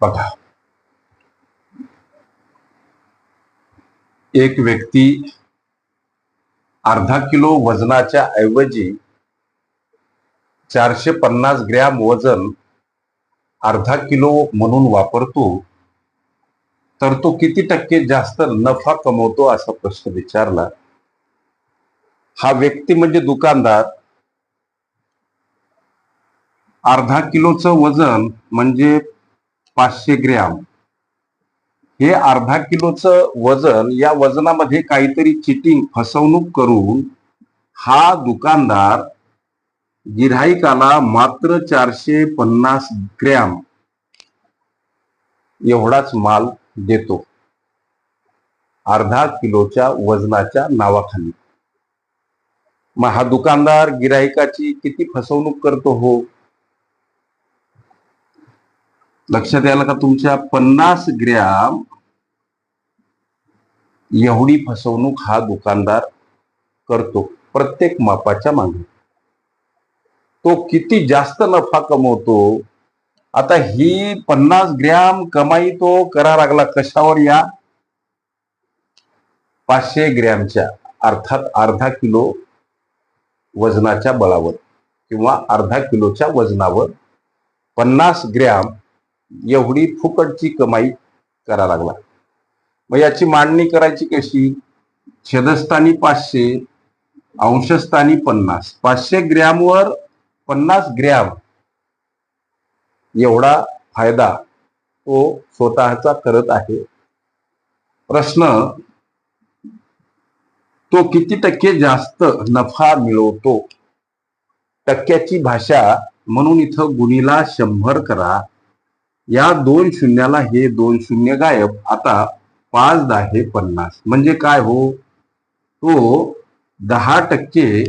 बघा. एक व्यक्ती अर्धा किलो वजनाच्या ऐवजी चारशे पन्नास ग्रॅम वजन अर्धा किलो म्हणून वापरतो तर तो किती टक्के जास्त नफा कमवतो असा प्रश्न विचारला. हा व्यक्ती म्हणजे दुकानदार. अर्धा किलोचं वजन म्हणजे पाचशे ग्रॅम. हे अर्धा किलोचं वजन या वजनामध्ये काहीतरी चिटिंग फसवणूक करून हा दुकानदार गिऱ्हाईकाला मात्र चारशे पन्नास ग्रॅम एवढाच माल देतो. अर्धा किलोच्या वजनाच्या नावाखाली. मग हा दुकानदार गिराहिकाची किती फसवणूक करतो हो? लक्षात यायला का तुमच्या पन्नास ग्रॅम एवढी फसवणूक हा दुकानदार करतो प्रत्येक मापाच्या मागे. तो किती जास्त नफा कमवतो? आता ही पन्नास ग्रॅम कमाई तो करा लागला कशावर या? पाचशे ग्रॅमच्या अर्थात अर्धा किलो वजनाच्या बळावर किंवा अर्धा किलोच्या वजनावर पन्नास ग्रॅम एवढी फुकटची कमाई करा लागला. मग याची मांडणी करायची कशी? छेदस्थानी पाचशे अंशस्थानी पन्नास. पाचशे ग्रॅमवर पन्नास ग्रॅम एवढा फायदा तो स्वतःचा करत आहे. प्रश्न तो किती टक्के जास्त नफा मिळवतो? टक्क्याची भाषा म्हणून इथं गुणीला शंभर करा. या दोन शून्याला हे दोन शून्य गायब. आता पाच दहा हे पन्नास. म्हणजे काय हो? तो दहा टक्के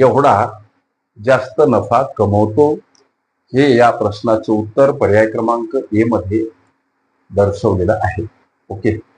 एवढा जास्त नफा कमवतो. हे या प्रश्नाचं उत्तर पर्याय क्रमांक ए मध्ये दर्शवलेलं आहे. ओके?